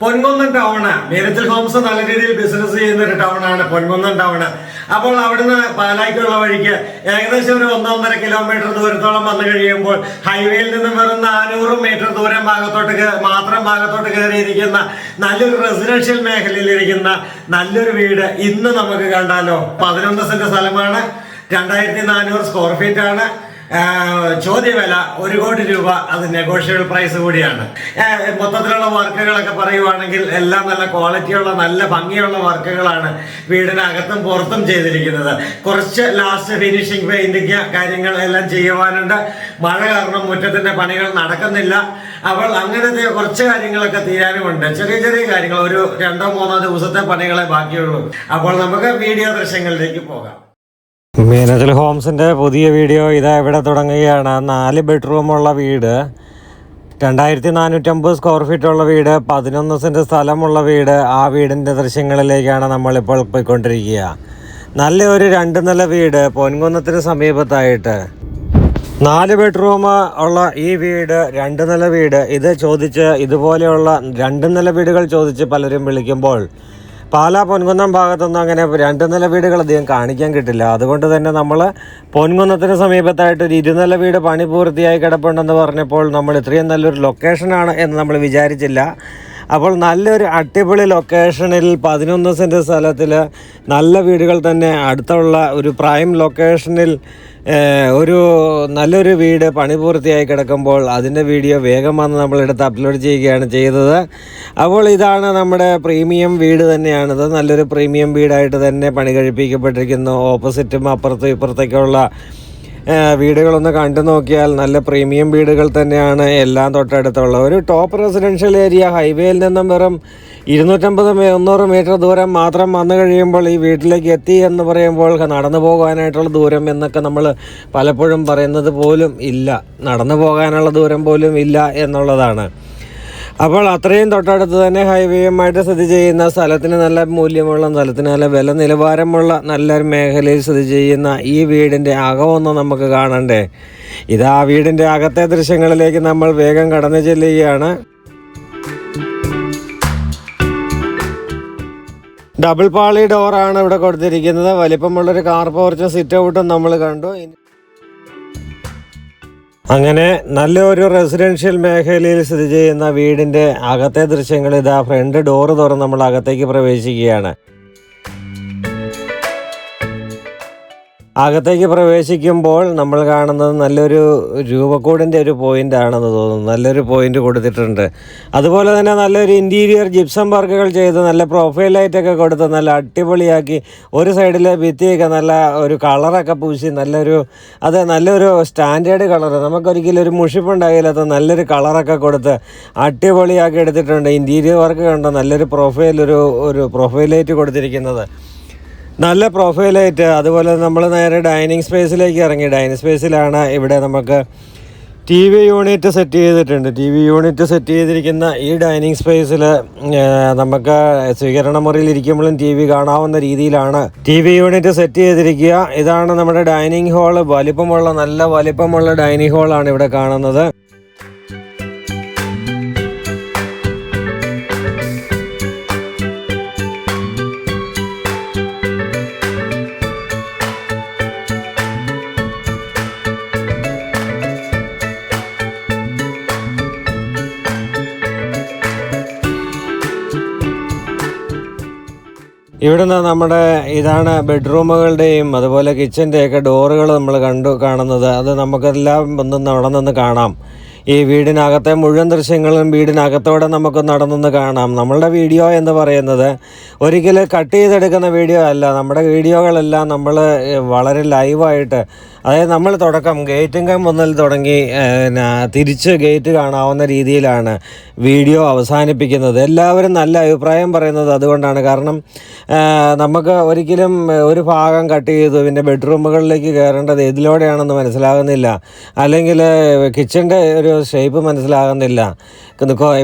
Ponkunnam town Meenachil Holmes നല്ല രീതിയിൽ business ചെയ്യുന്ന ഒരു ടൗണാണ് പൊൻകുന്നം ടൗണ് അപ്പോൾ അവിടുന്ന് പാലായ്ക്കുള്ള വഴിക്ക് ഏകദേശം ഒരു ഒന്നൊന്നര കിലോമീറ്റർ ദൂരത്തോളം വന്നു കഴിയുമ്പോൾ ഹൈവേയിൽ നിന്നും വെറും നാനൂറ് മീറ്റർ ദൂരം ഭാഗത്തോട്ട് മാത്രം ഭാഗത്തോട്ട് കയറിയിരിക്കുന്ന നല്ലൊരു റെസിഡൻഷ്യൽ മേഖലയിലിരിക്കുന്ന നല്ലൊരു വീട് ഇന്ന് നമുക്ക് കണ്ടാലോ. പതിനൊന്ന് സെന്റ് സ്ഥലമാണ്. രണ്ടായിരത്തി നാനൂറ് സ്ക്വയർ ഫീറ്റ് ആണ്. ചോദ്യവില ഒരു കോടി രൂപ അത് നെഗോഷ്യബിൾ പ്രൈസ് കൂടിയാണ്. മൊത്തത്തിലുള്ള വർക്കുകളൊക്കെ പറയുവാണെങ്കിൽ എല്ലാം നല്ല ക്വാളിറ്റിയുള്ള നല്ല ഭംഗിയുള്ള വർക്കുകളാണ് വീടിനകത്തും പുറത്തും ചെയ്തിരിക്കുന്നത്. കുറച്ച് ലാസ്റ്റ് ഫിനിഷിംഗ് പെയിന്റിങ് കാര്യങ്ങൾ എല്ലാം ചെയ്യുവാനുണ്ട്. മഴ കാരണം മുറ്റത്തിന്റെ പണികൾ നടക്കുന്നില്ല. അപ്പോൾ അങ്ങനത്തെ കുറച്ച് കാര്യങ്ങളൊക്കെ തീരാനുമുണ്ട്. ചെറിയ ചെറിയ കാര്യങ്ങൾ ഒരു രണ്ടോ മൂന്നോ ദിവസത്തെ പണികളെ ബാക്കിയുള്ളൂ. അപ്പോൾ നമുക്ക് വീഡിയോ ദൃശ്യങ്ങളിലേക്ക് പോകാം. മീനത്തിൽ ഹോംസിന്റെ പുതിയ വീഡിയോ ഇതാ ഇവിടെ തുടങ്ങുകയാണ്. നാല് ബെഡ്റൂമുള്ള വീട് രണ്ടായിരത്തി നാനൂറ്റമ്പത് സ്ക്വയർ ഫീറ്റ് ഉള്ള വീട് പതിനൊന്ന് സെന്റ് സ്ഥലമുള്ള വീട്. ആ വീടിന്റെ ദൃശ്യങ്ങളിലേക്കാണ് നമ്മളിപ്പോൾ പോയിക്കൊണ്ടിരിക്കുക. നല്ല ഒരു രണ്ട് നില വീട് പൊൻകുന്നത്തിന് സമീപത്തായിട്ട്. നാല് ബെഡ്റൂം ഉള്ള ഈ വീട് രണ്ട് നില വീട്. ഇത് ചോദിച്ച് ഇതുപോലെയുള്ള രണ്ട് നില വീടുകൾ ചോദിച്ച് പലരും വിളിക്കുമ്പോൾ പാലാ പൊൻകുന്നം ഭാഗത്തൊന്നും അങ്ങനെ രണ്ട് നില വീടുകൾ അധികം കാണിക്കാൻ കിട്ടില്ല. അതുകൊണ്ട് തന്നെ നമ്മൾ പൊൻകുന്നത്തിന് സമീപത്തായിട്ട് ഒരു ഇരുനില വീട് പണി പൂർത്തിയായി കിടപ്പുണ്ടെന്ന് പറഞ്ഞപ്പോൾ നമ്മൾ ഇത്രയും നല്ലൊരു ലൊക്കേഷനാണ് എന്ന് നമ്മൾ വിചാരിച്ചില്ല. അപ്പോൾ നല്ലൊരു അടിപൊളി ലൊക്കേഷനിൽ പതിനൊന്ന് സെന്റ് സ്ഥലത്തിൽ നല്ല വീടുകൾ തന്നെ അടുത്തുള്ള ഒരു പ്രൈം ലൊക്കേഷനിൽ ഒരു നല്ലൊരു വീട് പണി പൂർത്തിയായി കിടക്കുമ്പോൾ അതിന്റെ വീഡിയോ വേഗം വന്ന് നമ്മളെടുത്ത് അപ്ലോഡ് ചെയ്യുകയാണ് ചെയ്തത്. അപ്പോൾ ഇതാണ് നമ്മുടെ പ്രീമിയം വീട് തന്നെയാണിത് നല്ലൊരു പ്രീമിയം വീടായിട്ട് തന്നെ പണി കഴിപ്പിക്കപ്പെട്ടിരിക്കുന്നു. ഓപ്പോസിറ്റും അപ്പുറത്തും ഇപ്പുറത്തേക്കുള്ള വീടുകളൊന്ന് കണ്ടു നോക്കിയാൽ നല്ല പ്രീമിയം വീടുകൾ തന്നെയാണ് എല്ലാം തൊട്ടടുത്തുള്ള ഒരു ടോപ്പ് റെസിഡൻഷ്യൽ ഏരിയ ഹൈവേയിൽ നിന്നും വെറും ഇരുന്നൂറ്റമ്പത് മുന്നൂറ് മീറ്റർ ദൂരം മാത്രം വന്നു കഴിയുമ്പോൾ ഈ വീട്ടിലേക്ക് എത്തി എന്ന് പറയുമ്പോൾ നടന്നു പോകാനായിട്ടുള്ള ദൂരം എന്നൊക്കെ നമ്മൾ പലപ്പോഴും പറയുന്നത് പോലും ഇല്ല. നടന്നു പോകാനുള്ള ദൂരം പോലും ഇല്ല എന്നുള്ളതാണ്. അപ്പോൾ അത്രയും തൊട്ടടുത്ത് തന്നെ ഹൈവേയുമായിട്ട് സ്ഥിതി ചെയ്യുന്ന സ്ഥലത്തിന് നല്ല മൂല്യമുള്ള സ്ഥലത്തിന് നല്ല വില നിലവാരമുള്ള നല്ലൊരു മേഖലയിൽ സ്ഥിതി ചെയ്യുന്ന ഈ വീടിന്റെ അകമൊന്ന് നമുക്ക് കാണണ്ടേ. ഇത് ആ വീടിന്റെ അകത്തെ ദൃശ്യങ്ങളിലേക്ക് നമ്മൾ വേഗം കടന്നു ചെല്ലുകയാണ്. ഡബിൾ പാളി ഡോറാണ് ഇവിടെ കൊടുത്തിരിക്കുന്നത്. വലിപ്പമുള്ളൊരു കാർ പോർച്ചും സിറ്റ് ഔട്ടും നമ്മൾ കണ്ടു. അങ്ങനെ നല്ലൊരു റെസിഡൻഷ്യൽ മേഖലയിൽ സ്ഥിതി ചെയ്യുന്ന വീടിന്റെ അകത്തെ ദൃശ്യങ്ങൾ ഇതാ ഫ്രണ്ട് ഡോറ് തുറന്ന് നമ്മൾ അകത്തേക്ക് പ്രവേശിക്കുകയാണ്. അകത്തേക്ക് പ്രവേശിക്കുമ്പോൾ നമ്മൾ കാണുന്നത് നല്ലൊരു രൂപക്കൂടിന്റെ ഒരു പോയിന്റ് ആണെന്ന് തോന്നുന്നു. നല്ലൊരു പോയിന്റ് കൊടുത്തിട്ടുണ്ട്. അതുപോലെ തന്നെ നല്ലൊരു ഇന്റീരിയർ ജിപ്സം വർക്കുകൾ ചെയ്ത് നല്ല പ്രൊഫൈൽ ലൈറ്റൊക്കെ കൊടുത്ത് നല്ല അടിപൊളിയാക്കി ഒരു സൈഡിലെ ഭിത്തിയൊക്കെ നല്ല ഒരു കളറൊക്കെ പൂശി നല്ലൊരു അത് നല്ലൊരു സ്റ്റാൻഡേർഡ് കളർ നമുക്കൊരിക്കലും ഒരു മുഷിപ്പുണ്ടാകില്ലാത്ത നല്ലൊരു കളറൊക്കെ കൊടുത്ത് അടിപൊളിയാക്കി എടുത്തിട്ടുണ്ട്. ഇന്റീരിയർ വർക്ക് കണ്ടോ നല്ലൊരു പ്രൊഫൈൽ ഒരു ഒരു പ്രൊഫൈൽ ലൈറ്റ് കൊടുത്തിരിക്കുന്നത്. നല്ല പ്രൊഫൈലായിട്ട് അതുപോലെ നമ്മൾ നേരെ ഡൈനിങ് സ്പേസിലേക്ക് ഇറങ്ങി. ഡൈനിങ് സ്പേസിലാണ് ഇവിടെ നമുക്ക് ടി വി യൂണിറ്റ് സെറ്റ് ചെയ്തിട്ടുണ്ട്. ടി വി യൂണിറ്റ് സെറ്റ് ചെയ്തിരിക്കുന്ന ഈ ഡൈനിങ് സ്പേസിൽ നമുക്ക് സ്വീകരണ മുറിയിൽ ഇരിക്കുമ്പോഴും ടി വി കാണാവുന്ന രീതിയിലാണ് ടി വി യൂണിറ്റ് സെറ്റ് ചെയ്തിരിക്കുക. ഇതാണ് നമ്മുടെ ഡൈനിങ് ഹാൾ വലിപ്പമുള്ള നല്ല വലിപ്പമുള്ള ഡൈനിങ് ഹാളാണ് ഇവിടെ കാണുന്നത്. ഇവിടുന്ന് നമ്മുടെ ഇതാണ് ബെഡ്റൂമുകളുടെയും അതുപോലെ കിച്ചന്റെയൊക്കെ ഡോറുകൾ നമ്മൾ കണ്ടു കാണുന്നത്. അത് നമുക്കെല്ലാം ഒന്ന് അവിടെ നിന്ന് കാണാം. ഈ വീടിനകത്തെ മുഴുവൻ ദൃശ്യങ്ങളും വീടിനകത്തോടെ നമുക്ക് നടന്നൊന്ന് കാണാം. നമ്മളുടെ വീഡിയോ എന്ന് പറയുന്നത് ഒരിക്കലും കട്ട് ചെയ്തെടുക്കുന്ന വീഡിയോ അല്ല. നമ്മുടെ വീഡിയോകളെല്ലാം നമ്മൾ വളരെ ലൈവായിട്ട് അതായത് നമ്മൾ തുടക്കം ഗേറ്റിംഗം മുതൽ തുടങ്ങി തിരിച്ച് ഗേറ്റ് കാണാവുന്ന രീതിയിലാണ് വീഡിയോ അവസാനിപ്പിക്കുന്നത്. എല്ലാവരും നല്ല അഭിപ്രായം പറയുന്നത് അതുകൊണ്ടാണ്. കാരണം നമുക്ക് ഒരിക്കലും ഒരു ഭാഗം കട്ട് ചെയ്തു പിന്നെ ബെഡ്റൂമുകളിലേക്ക് കയറേണ്ടത് ഇതിലൂടെയാണെന്ന് മനസ്സിലാകുന്നില്ല. അല്ലെങ്കിൽ കിച്ചന്റെ ഒരു ഷേപ്പ് മനസ്സിലാകുന്നില്ല.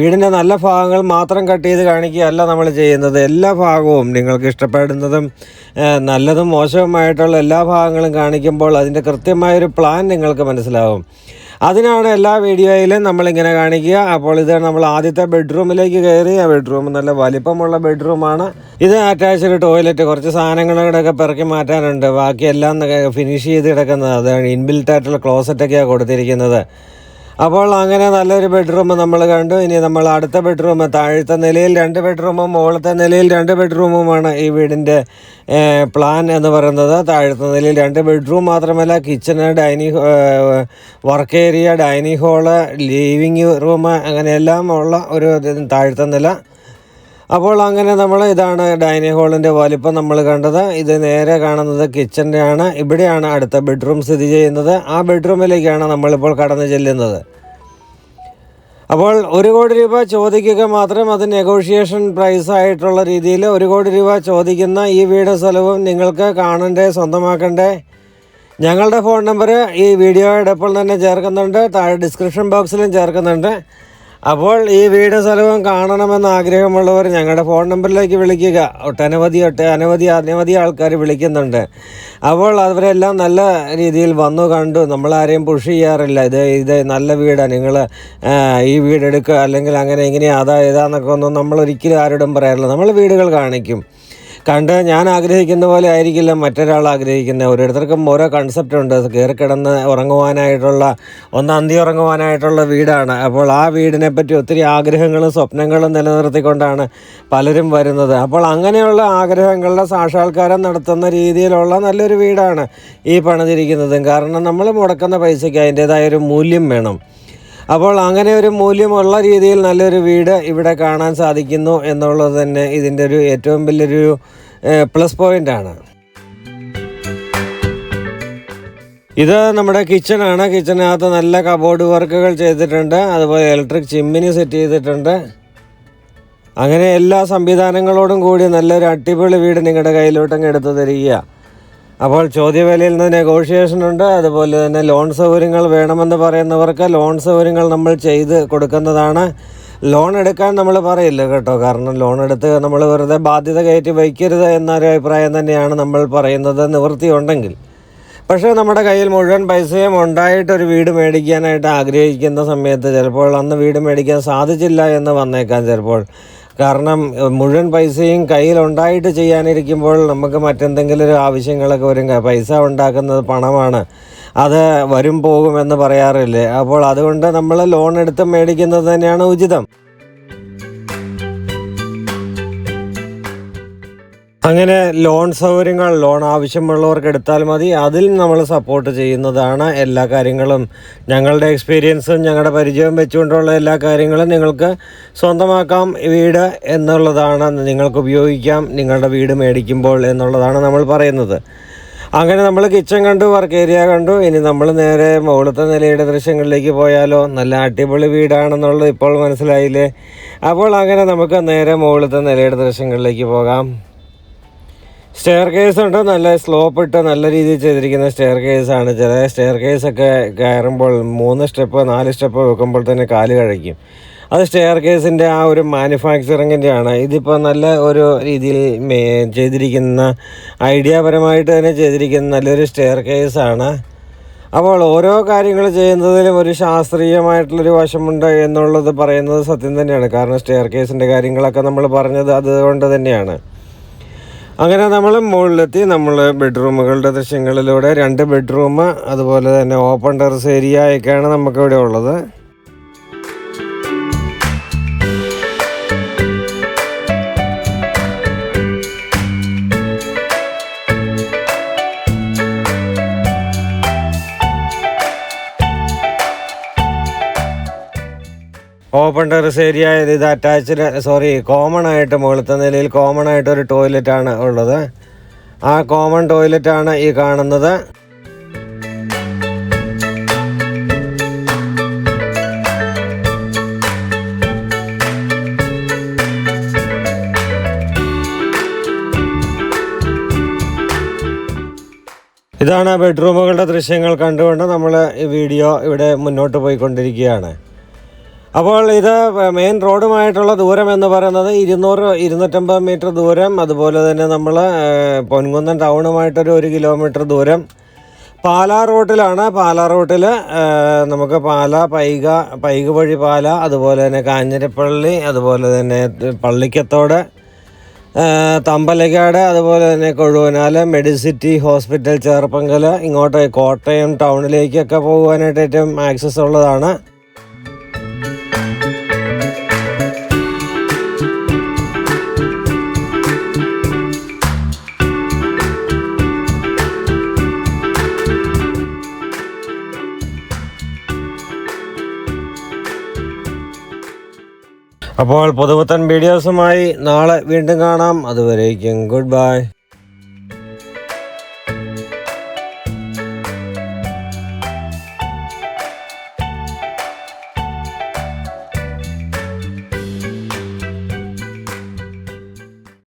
വീടിന്റെ നല്ല ഭാഗങ്ങൾ മാത്രം കട്ട് ചെയ്ത് കാണിക്കുകയല്ല നമ്മൾ ചെയ്യുന്നത്. എല്ലാ ഭാഗവും നിങ്ങൾക്ക് ഇഷ്ടപ്പെടുന്നതും നല്ലതും മോശവുമായിട്ടുള്ള എല്ലാ ഭാഗങ്ങളും കാണിക്കുമ്പോൾ അതിന്റെ കൃത്യമായൊരു പ്ലാൻ നിങ്ങൾക്ക് മനസ്സിലാവും. അതിനാണ് എല്ലാ വീഡിയോയിലും നമ്മളിങ്ങനെ കാണിക്കുക. അപ്പോൾ ഇത് നമ്മൾ ആദ്യത്തെ ബെഡ്റൂമിലേക്ക് കയറി. ആ ബെഡ്റൂം നല്ല വലിപ്പമുള്ള ബെഡ്റൂമാണ് ഇത് അറ്റാച്ച്ഡ് ടോയ്ലറ്റ് കുറച്ച് സാധനങ്ങളൊക്കെ പിറക്കി മാറ്റാനുണ്ട്. ബാക്കി എല്ലാം ഫിനിഷ് ചെയ്ത് കിടക്കുന്നത്. അതാണ് ഇൻബിൽറ്റ് ആയിട്ടുള്ള ക്ലോസറ്റൊക്കെയാണ് കൊടുത്തിരിക്കുന്നത്. അപ്പോൾ അങ്ങനെ നല്ലൊരു ബെഡ്റൂം നമ്മൾ കണ്ടു. ഇനി നമ്മൾ അടുത്ത ബെഡ്റൂം താഴത്തെ നിലയിൽ രണ്ട് ബെഡ്റൂമും മുകളത്തെ നിലയിൽ രണ്ട് ബെഡ്റൂമുമാണ് ഈ വീടിന്റെ പ്ലാൻ എന്ന് പറയുന്നത്. താഴത്തെ നിലയിൽ രണ്ട് ബെഡ്റൂം മാത്രമല്ല kitchen dining work area dining hall living room അങ്ങനെയെല്ലാം ഉള്ള ഒരു താഴത്തെ നില. അപ്പോൾ അങ്ങനെ നമ്മൾ ഇതാണ് ഡൈനിങ് ഹാളിന്റെ വലിപ്പം നമ്മൾ കണ്ടത്. ഇത് നേരെ കാണുന്നത് കിച്ചന്റെ ആണ്. ഇവിടെയാണ് അടുത്ത ബെഡ്റൂം സ്ഥിതി ചെയ്യുന്നത്. ആ ബെഡ്റൂമിലേക്കാണ് നമ്മളിപ്പോൾ കടന്നു ചെല്ലുന്നത്. അപ്പോൾ ഒരു കോടി രൂപ ചോദിക്കുക മാത്രം അത് നെഗോഷിയേഷൻ പ്രൈസ് ആയിട്ടുള്ള രീതിയിൽ ഒരു കോടി രൂപ ചോദിക്കുന്ന ഈ വീട് സ്ഥലവും നിങ്ങൾക്ക് കാണണ്ടേ സ്വന്തമാക്കണ്ടേ? ഞങ്ങളുടെ ഫോൺ നമ്പർ ഈ വീഡിയോയുടെ ഇപ്പോൾ തന്നെ ചേർക്കുന്നുണ്ട്. താഴെ ഡിസ്ക്രിപ്ഷൻ ബോക്സിലും ചേർക്കുന്നുണ്ട്. അപ്പോൾ ഈ വീട് സ്ഥലവും കാണണമെന്ന് ആഗ്രഹമുള്ളവർ ഞങ്ങളുടെ ഫോൺ നമ്പറിലേക്ക് വിളിക്കുക. ഒട്ടനവധി ഒട്ട അനവധി അനവധി ആൾക്കാർ വിളിക്കുന്നുണ്ട്. അപ്പോൾ അവരെല്ലാം നല്ല രീതിയിൽ വന്നു കണ്ടു. നമ്മളാരെയും പുഷ് ചെയ്യാറില്ല. ഇത് ഇത് നല്ല വീടാണ് നിങ്ങൾ ഈ വീടെടുക്കുക. അല്ലെങ്കിൽ അങ്ങനെ ഇങ്ങനെ അതാ ഇതാന്നൊക്കെ ഒന്നും നമ്മൾ ഒരിക്കലും ആരോടും പറയാറില്ല. നമ്മൾ വീടുകൾ കാണിക്കും. കണ്ട് ഞാൻ ആഗ്രഹിക്കുന്ന പോലെ ആയിരിക്കില്ല മറ്റൊരാൾ ആഗ്രഹിക്കുന്നത് ഓരോരുത്തർക്കും ഓരോ കൺസെപ്റ്റ് ഉണ്ട്. കയറി കിടന്ന് ഉറങ്ങുവാനായിട്ടുള്ള ഒന്ന് അന്തി ഉറങ്ങുവാനായിട്ടുള്ള വീടാണ്. അപ്പോൾ ആ വീടിനെ പറ്റി ഒത്തിരി ആഗ്രഹങ്ങളും സ്വപ്നങ്ങളും നിലനിർത്തിക്കൊണ്ടാണ് പലരും വരുന്നത്. അപ്പോൾ അങ്ങനെയുള്ള ആഗ്രഹങ്ങളുടെ സാക്ഷാത്കാരം നടത്തുന്ന രീതിയിലുള്ള നല്ലൊരു വീടാണ് ഈ പണിതിരിക്കുന്നതും. കാരണം നമ്മൾ മുടക്കുന്ന പൈസയ്ക്ക് അതിന്റേതായ ഒരു മൂല്യം വേണം. അപ്പോൾ അങ്ങനെ ഒരു മൂല്യമുള്ള രീതിയിൽ നല്ലൊരു വീട് ഇവിടെ കാണാൻ സാധിക്കുന്നു എന്നുള്ളത് തന്നെ ഇതിന്റെ ഒരു ഏറ്റവും വലിയൊരു പ്ലസ് പോയിന്റ് ആണ് ഇത് നമ്മുടെ കിച്ചണാണ് കിച്ചണിനകത്ത് നല്ല കബോർഡ് വർക്കുകൾ ചെയ്തിട്ടുണ്ട്. അതുപോലെ ഇലക്ട്രിക് ചിമ്മിനി സെറ്റ് ചെയ്തിട്ടുണ്ട്. അങ്ങനെ എല്ലാ സംവിധാനങ്ങളോടും കൂടി നല്ലൊരു അടിപൊളി വീട് നിങ്ങളുടെ കയ്യിലോട്ടങ്ങ് എടുത്തു തരിക. അപ്പോൾ ചോദ്യവിലയിൽ നിന്ന് നെഗോഷിയേഷൻ ഉണ്ട്. അതുപോലെ തന്നെ ലോൺ സൗകര്യങ്ങൾ വേണമെന്ന് പറയുന്നവർക്ക് ലോൺ സൗകര്യങ്ങൾ നമ്മൾ ചെയ്ത് കൊടുക്കുന്നതാണ്. ലോൺ എടുക്കാൻ നമ്മൾ പറയില്ല കേട്ടോ. കാരണം ലോൺ എടുത്ത് നമ്മൾ വെറുതെ ബാധ്യത കയറ്റി വയ്ക്കരുത് എന്നൊരു അഭിപ്രായം തന്നെയാണ് നമ്മൾ പറയുന്നത് നിവൃത്തിയുണ്ടെങ്കിൽ. പക്ഷേ നമ്മുടെ കയ്യിൽ മുഴുവൻ പൈസയും ഉണ്ടായിട്ടൊരു വീട് മേടിക്കാനായിട്ട് ആഗ്രഹിക്കുന്ന സമയത്ത് ചിലപ്പോൾ അന്ന് വീട് മേടിക്കാൻ സാധിച്ചില്ല എന്ന് വന്നേക്കാം ചിലപ്പോൾ. കാരണം മുഴുവൻ പൈസയും കയ്യിലുണ്ടായിട്ട് ചെയ്യാനിരിക്കുമ്പോൾ നമുക്ക് മറ്റെന്തെങ്കിലും ഒരു ആവശ്യങ്ങളൊക്കെ വരും. പൈസ ഉണ്ടാക്കുന്നത് പണമാണ്. അത് വരും പോകുമെന്ന് പറയാറില്ലേ? അപ്പോൾ അതുകൊണ്ട് നമ്മൾ ലോൺ എടുത്ത് മേടിക്കുന്നത് തന്നെയാണ് ഉചിതം. അങ്ങനെ ലോൺ സൗകര്യങ്ങൾ ലോൺ ആവശ്യമുള്ളവർക്ക് എടുത്താൽ മതി. അതിൽ നമ്മൾ സപ്പോർട്ട് ചെയ്യുന്നതാണ് എല്ലാ കാര്യങ്ങളും. ഞങ്ങളുടെ എക്സ്പീരിയൻസും ഞങ്ങളുടെ പരിചയവും വെച്ചുകൊണ്ടുള്ള എല്ലാ കാര്യങ്ങളും നിങ്ങൾക്ക് സ്വന്തമാക്കാം വീട് എന്നുള്ളതാണ് നിങ്ങൾക്ക് ഉപയോഗിക്കാം നിങ്ങളുടെ വീട് മേടിക്കുമ്പോൾ എന്നുള്ളതാണ് നമ്മൾ പറയുന്നത്. അങ്ങനെ നമ്മൾ കിച്ചൺ കണ്ടു വർക്ക് ഏരിയ കണ്ടു. ഇനി നമ്മൾ നേരെ മുകളിലത്തെ നിലയുടെ ദൃശ്യങ്ങളിലേക്ക് പോയാലോ? നല്ല അടിപൊളി വീടാണെന്നുള്ളത് ഇപ്പോൾ മനസ്സിലായില്ലേ? അപ്പോൾ അങ്ങനെ നമുക്ക് നേരെ മുകളിലത്തെ നിലയുടെ ദൃശ്യങ്ങളിലേക്ക് പോകാം. സ്റ്റെയർ കേസ് ഉണ്ട്. നല്ല സ്ലോപ്പ് ഇട്ട് നല്ല രീതിയിൽ ചെയ്തിരിക്കുന്ന സ്റ്റെയർ ആണ്. ചില സ്റ്റെയർ ഒക്കെ കയറുമ്പോൾ മൂന്ന് സ്റ്റെപ്പ് നാല് സ്റ്റെപ്പ് വെക്കുമ്പോൾ തന്നെ കാൽ കഴിക്കും അത് സ്റ്റെയർ കേസിന്റെ ആ ഒരു മാനുഫാക്ചറിങ്ങിന്റെ ആണ് ഇതിപ്പോൾ നല്ല ഒരു രീതിയിൽ ചെയ്തിരിക്കുന്ന ഐഡിയാപരമായിട്ട് തന്നെ ചെയ്തിരിക്കുന്ന നല്ലൊരു സ്റ്റെയർ കേസാണ് അപ്പോൾ ഓരോ കാര്യങ്ങൾ ചെയ്യുന്നതിലും ഒരു ശാസ്ത്രീയമായിട്ടുള്ളൊരു വശമുണ്ട് എന്നുള്ളത് പറയുന്നത് സത്യം തന്നെയാണ്. കാരണം സ്റ്റെയർ കേസിന്റെ കാര്യങ്ങളൊക്കെ നമ്മൾ പറഞ്ഞത് അതുകൊണ്ട് തന്നെയാണ്. അങ്ങനെ നമ്മൾ മുകളിലെത്തി നമ്മൾ ബെഡ്റൂമുകളുടെ ദൃശ്യങ്ങളിലൂടെ രണ്ട് ബെഡ്റൂം അതുപോലെ തന്നെ ഓപ്പൺ ടെറസ് ഏരിയ ഒക്കെയാണ് നമുക്കിവിടെ ഉള്ളത്. ഓപ്പൺ ടെറസ് ഏരിയ ഇത് അറ്റാച്ച്ഡ് സോറി കോമൺ ആയിട്ട് മുകളിലത്തെ നിലയിൽ കോമൺ ആയിട്ട് ഒരു ടോയ്ലറ്റ് ആണ് ഉള്ളത്. ആ കോമൺ ടോയ്ലറ്റ് ആണ് ഈ കാണുന്നത്. ഇതാണ് ബെഡ്റൂമുകളുടെ ദൃശ്യങ്ങൾ കണ്ടുകൊണ്ട് നമ്മൾ ഈ വീഡിയോ ഇവിടെ മുന്നോട്ട് പോയിക്കൊണ്ടിരിക്കുകയാണ്. അപ്പോൾ ഇത് മെയിൻ റോഡുമായിട്ടുള്ള ദൂരം എന്ന് പറയുന്നത് ഇരുന്നൂറ് ഇരുന്നൂറ്റമ്പത് മീറ്റർ ദൂരം. അതുപോലെ തന്നെ നമ്മൾ പൊൻകുന്നം ടൗണുമായിട്ടൊരു ഒരു കിലോമീറ്റർ ദൂരം. പാലാ റൂട്ടിലാണ്. പാലാ റൂട്ടിൽ നമുക്ക് പാല പൈക പൈക വഴി പാല അതുപോലെ തന്നെ കാഞ്ഞിരപ്പള്ളി അതുപോലെ തന്നെ പള്ളിക്കത്തോട് തമ്പലക്കാട് അതുപോലെ തന്നെ കൊഴുവനാല് മെഡിസിറ്റി ഹോസ്പിറ്റൽ ചേർപ്പങ്കൽ ഇങ്ങോട്ട് കോട്ടയം ടൗണിലേക്കൊക്കെ പോകുവാനായിട്ട് ഏറ്റവും ആക്സസ് ഉള്ളതാണ്. അപ്പോൾ പുതുപുത്തൻ വീഡിയോസുമായി നാളെ വീണ്ടും കാണാം. അതുവരേക്കും ഗുഡ് ബൈ.